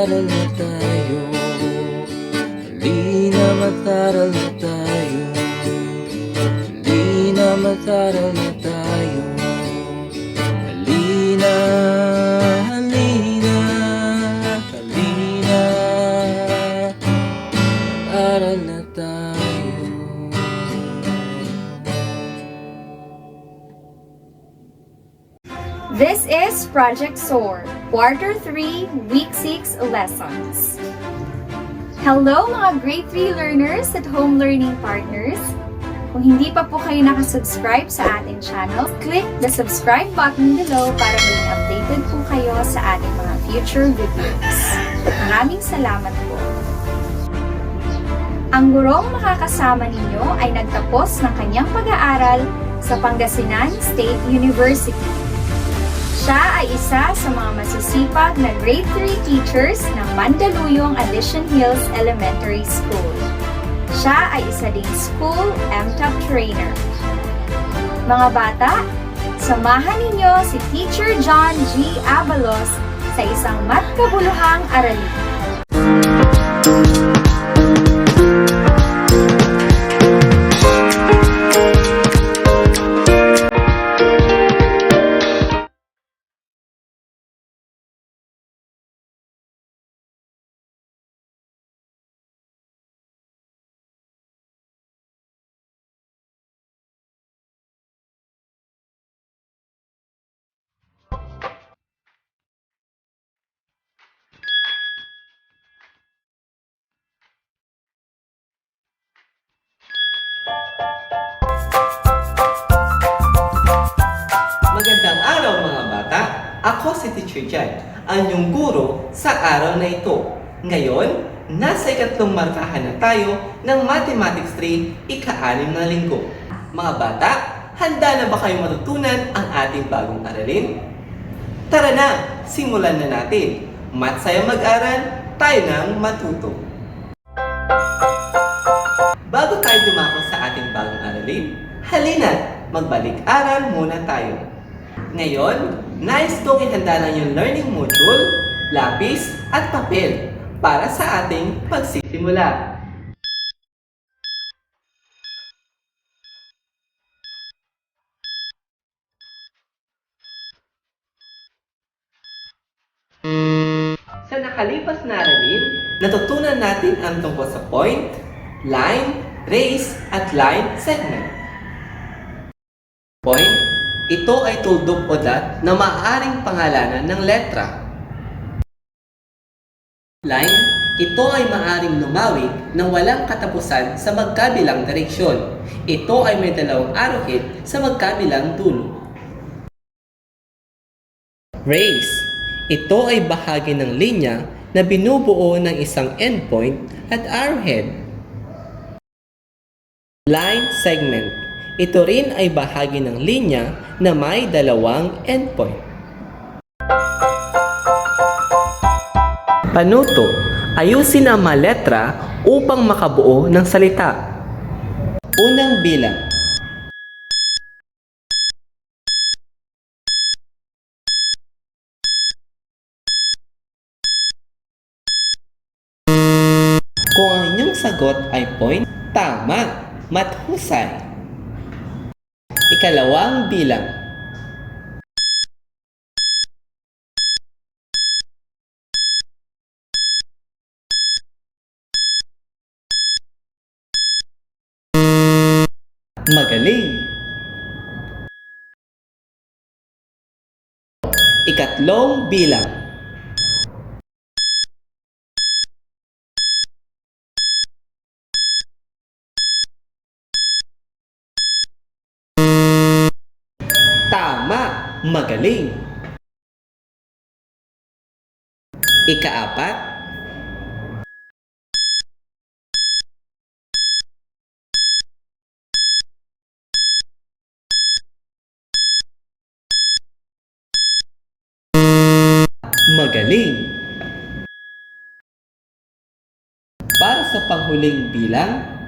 mataral na tayo Halina mataral na tayo Halina mataral na tayo Halina, halina, halina This is Project SOAR, Quarter 3, Week 6 Lessons. Hello mga grade 3 learners at home learning partners. Kung hindi pa po kayo nakasubscribe sa ating channel, click the subscribe button below para maging updated po kayo sa ating mga future videos. Maraming salamat po. Ang gurong makakasama ninyo ay nagtapos ng kanyang pag-aaral sa Pangasinan State University. Siya ay isa sa mga masisipag na grade 3 teachers ng Mandaluyong Addition Hills Elementary School. Siya ay isa ding school MTOP trainer. Mga bata, samahan ninyo si Teacher John G. Abalos sa isang matkabuluhang aralin. Ako si Teacher Jan, ang guro sa araw na ito. Ngayon, nasa ikatlong markahan na tayo ng Mathematics 3, ika-anim na linggo. Mga bata, handa na ba kayo matutunan ang ating bagong aralin? Tara na, simulan na natin. Mat sayo mag-aral, tayo nang matuto. Bago tayo dumako sa ating bagong aralin, halina, magbalik-aral muna tayo. Ngayon, nais kong ihanda lang yung learning module, lapis at papel para sa ating pagsisimula. Sa nakalipas na aralin, natutunan natin ang tungkol sa point, line, race, at line segment. Point, ito ay tuldok o dot na maaaring pangalanan ng letra. Line, ito ay maaaring lumawig ng walang katapusan sa magkabilang direksyon. Ito ay may dalawang arrowhead sa magkabilang dulo. Race, ito ay bahagi ng linya na binubuo ng isang endpoint at arrowhead. Line segment. Ito rin ay bahagi ng linya na may dalawang endpoint. Panuto. Ayusin ang mga letra upang makabuo ng salita. Unang bilang. Kung ang inyong sagot ay point, tama, mathusay. Ikalawang bilang. Magaling. Ikatlong bilang. Tama, magaling. Ikaapat. Magaling. Para sa panghuling bilang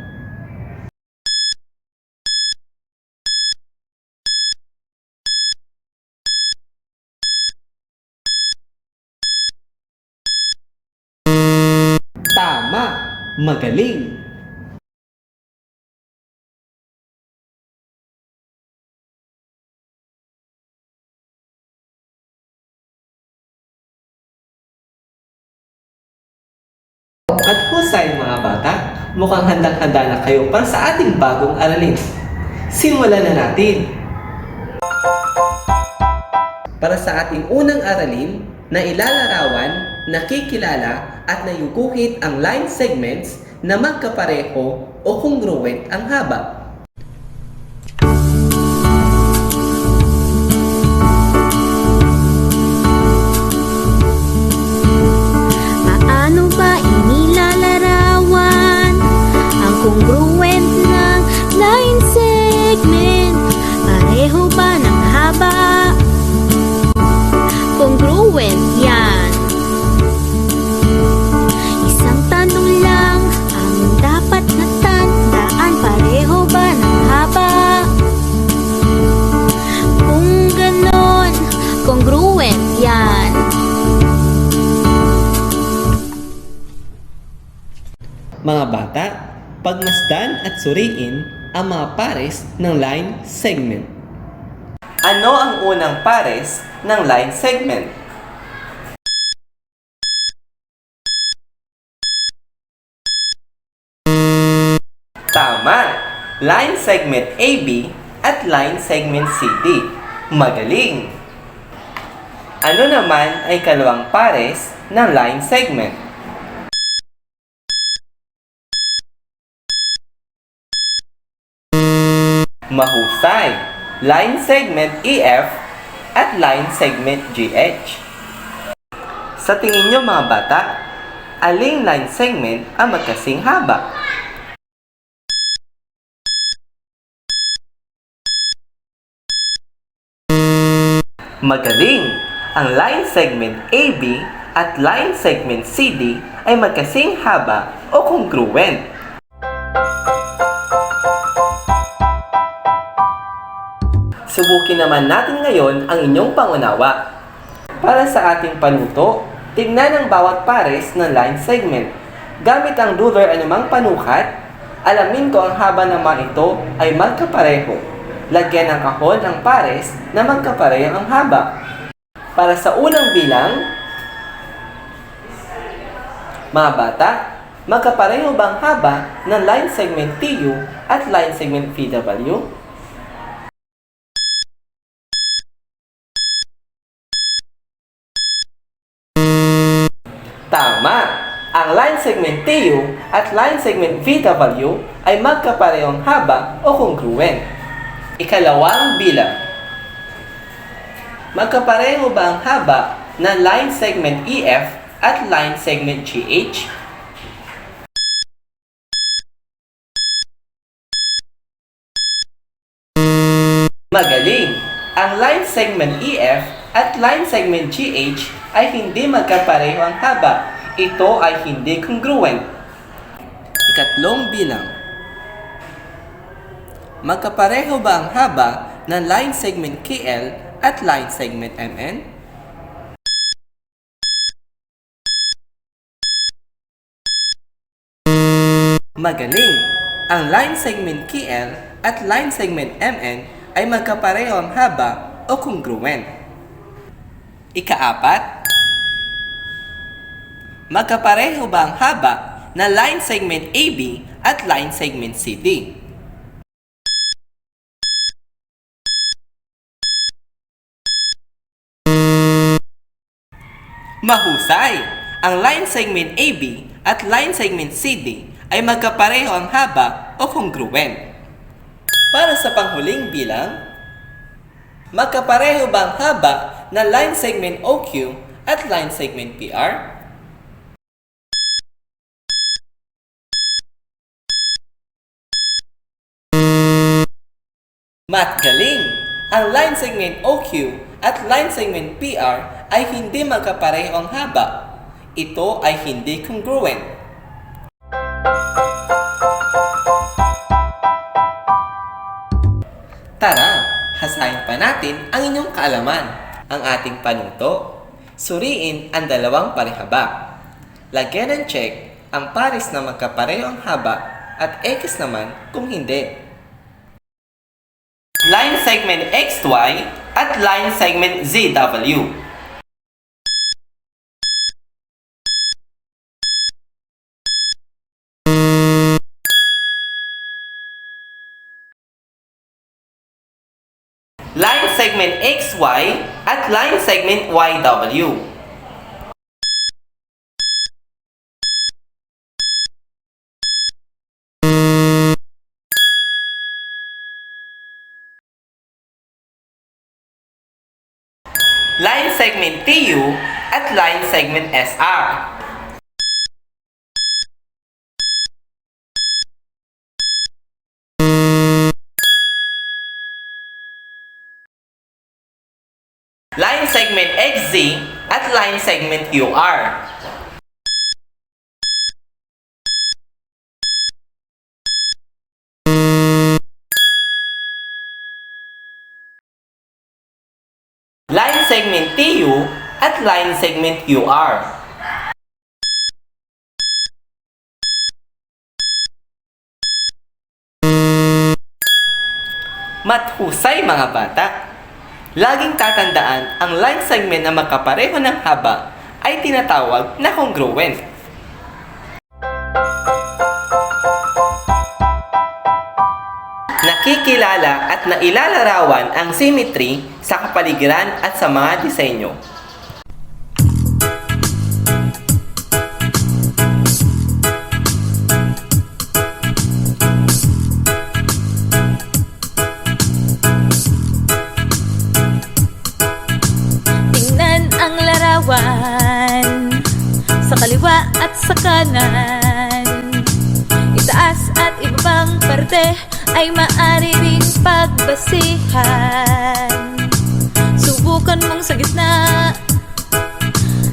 Tama! Magaling! At husay mga bata, mukhang handang-handa na kayo para sa ating bagong aralin. Simulan na natin! Para sa ating unang aralin, na ilalarawan, nakikilala at nayuguhit ang line segments na magkapareho o congruent ang haba. Paano ba inilalarawan ang congruent Mga bata, pagmasdan at suriin ang mga pares ng line segment. Ano ang unang pares ng line segment? Tama! Line segment AB at line segment CD. Magaling! Ano naman ay kalawang pares ng line segment? Mahusay! Line segment EF at line segment GH. Sa tingin nyo mga bata, aling line segment ang magkasing haba? Magaling! Ang line segment AB at line segment CD ay magkasing haba o congruent. Subukin naman natin ngayon ang inyong pangunawa. Para sa ating panuto, tignan ang bawat pares ng line segment. Gamit ang ruler anumang panukat, alamin ko ang haba ng mga ito ay magkapareho. Lagyan ng kahon ang pares na magkapareho ang haba. Para sa unang bilang, mga bata, magkapareho ba ang haba ng line segment TU at line segment VW? Ang line segment TU at line segment VW ay magkaparehong haba o congruent. Ikalawang bilang. Magkapareho ba ang haba ng line segment EF at line segment GH? Magaling! Ang line segment EF at line segment GH ay hindi magkapareho ang haba. Ito ay hindi congruent. Ikatlong bilang. Magkapareho ba ang haba ng line segment KL at line segment MN? Magaling! Ang line segment KL at line segment MN ay magkapareho ang haba o congruent. Ikaapat, magkapareho ba ang haba na line segment AB at line segment CD? Mahusay! Ang line segment AB at line segment CD ay magkapareho ang haba o congruent. Para sa panghuling bilang, magkapareho ba ang haba na line segment OQ at line segment PR? Mat galing! Ang line segment OQ at line segment PR ay hindi magkapareho ang haba. Ito ay hindi congruent. Tara, hasahin pa natin ang inyong kaalaman. Ang ating panuto, suriin ang dalawang parehaba. Lagyan ng check ang pares na magkapareho ang haba at X naman kung hindi. Line segment XY at line segment ZW. line segment XY at line segment YW. Line segment TU at line segment SR. line segment XZ at line segment UR. At line segment UR. Mathusay mga bata! Laging tatandaan ang line segment na magkapareho ng haba ay tinatawag na congruent. Nakikilala at nailalarawan ang symmetry sa kapaligiran at sa mga disenyo. Sa kanan. Itaas at ibabang parte Ay maaari ring pagbasihan. Subukan mong sa gitna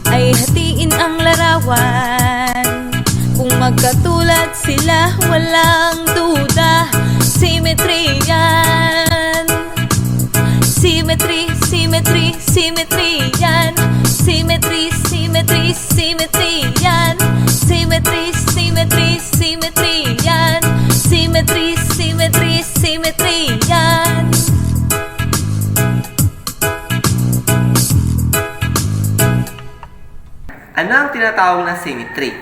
Ay hatiin ang larawan. Kung magkatulad sila Walang duda Symmetry yan. Symmetry, symmetry, symmetry yan. Symmetry tinatawag na symmetry?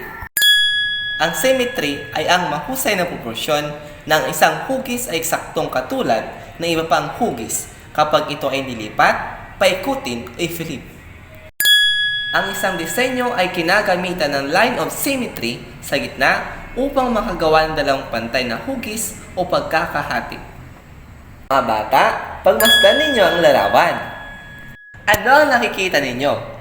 Ang symmetry ay ang mahusay na proporsyon ng isang hugis ay eksaktong katulad ng iba pang hugis kapag ito ay nilipat, paikutin o i-flip. Ang isang disenyo ay kinagamitan ng line of symmetry sa gitna upang makagawa ng dalawang pantay na hugis o pagkakahati. Mga bata, pagmasdan ninyo ang larawan. Ano ang nakikita ninyo?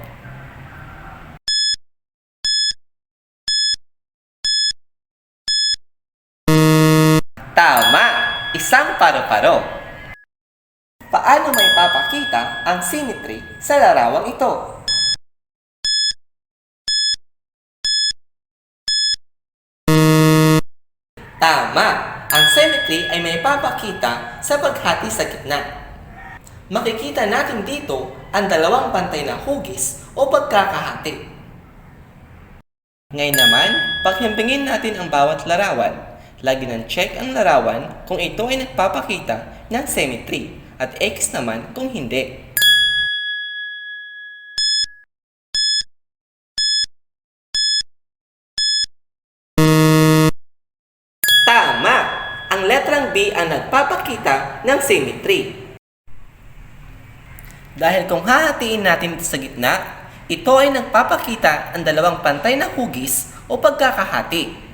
Tama! Isang paro-paro. Paano may papakita ang symmetry sa larawang ito? Tama! Ang symmetry ay may papakita sa paghati sa gitna. Makikita natin dito ang dalawang pantay na hugis o pagkakahati. Ngayon naman, paghimpingin natin ang bawat larawan. Lagi ng check ang larawan kung ito ay nagpapakita ng symmetry at X naman kung hindi. Tama! Ang letrang B ang nagpapakita ng symmetry. Dahil kung hahatiin natin ito sa gitna, ito ay nagpapakita ang dalawang pantay na hugis o pagkakahati.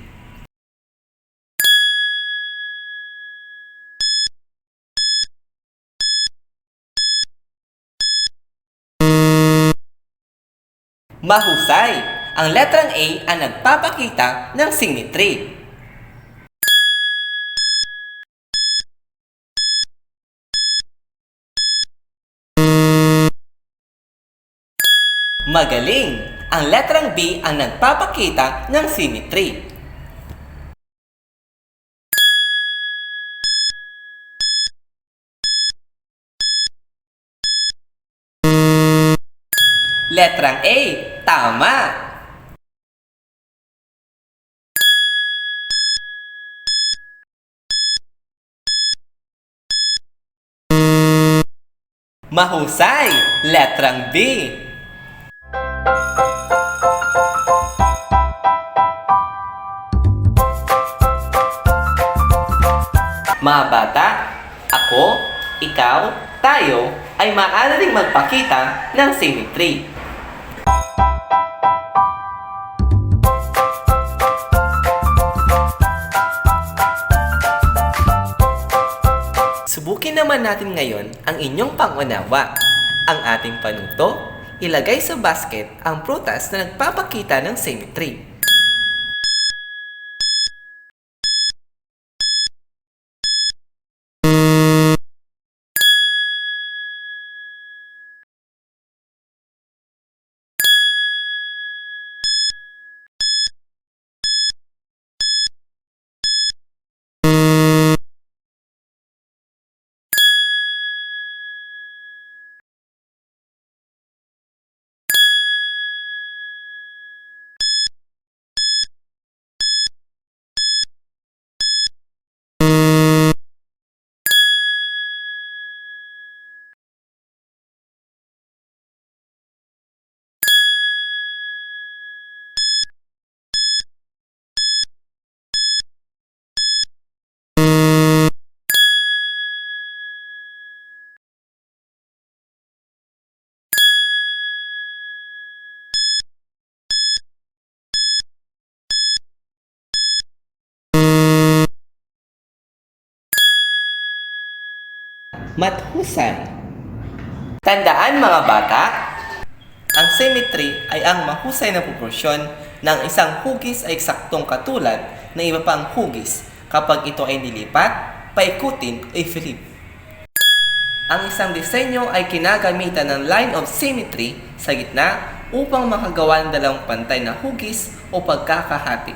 Mahusay! Ang letrang A ang nagpapakita ng symmetry. Magaling! Ang letrang B ang nagpapakita ng symmetry. Letrang A, tama! Mahusay! Letrang B. Mga bata, ako, ikaw, tayo ay maaari ring magpakita ng symmetry. Subukin naman natin ngayon ang inyong pangunawa. Ang ating panuto, ilagay sa basket ang prutas na nagpapakita ng symmetry. Mathusay. Tandaan mga bata, ang symmetry ay ang mahusay na proporsyon ng isang hugis ay eksaktong katulad ng iba pang hugis kapag ito ay nilipat, paikutin o i-flip. Ang isang disenyo ay kinagamitan ng line of symmetry sa gitna upang makagawa ng dalawang pantay na hugis o pagkakahati.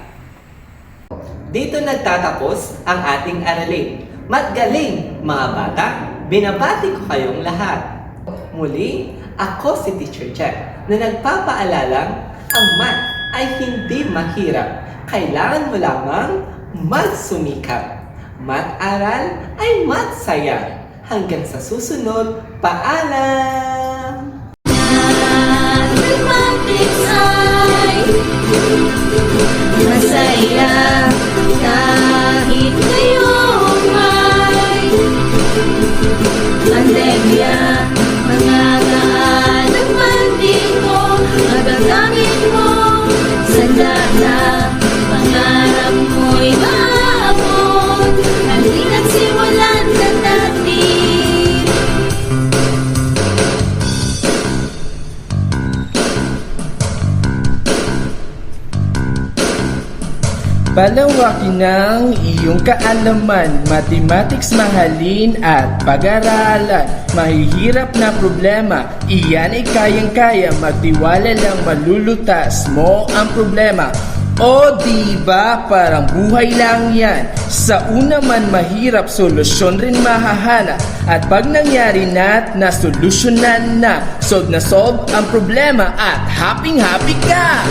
Dito nagtatapos ang ating aralin. Magaling mga bata! Binabati ko kayong lahat. Muli, ako si Teacher Jack na nagpapaalalang ang math ay hindi mahirap. Kailangan mo lamang magsumikap. Mat-aral ay mat-saya. Hanggang sa susunod, paalam! Palawakin ng iyong kaalaman, mathematics mahalin at pag-aralan. Mahihirap na problema, iyan ay kayang-kaya, magtiwala lang malulutas mo ang problema. O di ba? Parang buhay lang yan. Sa una man mahirap solusyon rin mahahanap At pag nangyari na't nasolusyonan na Solve na solve ang problema at happy happy ka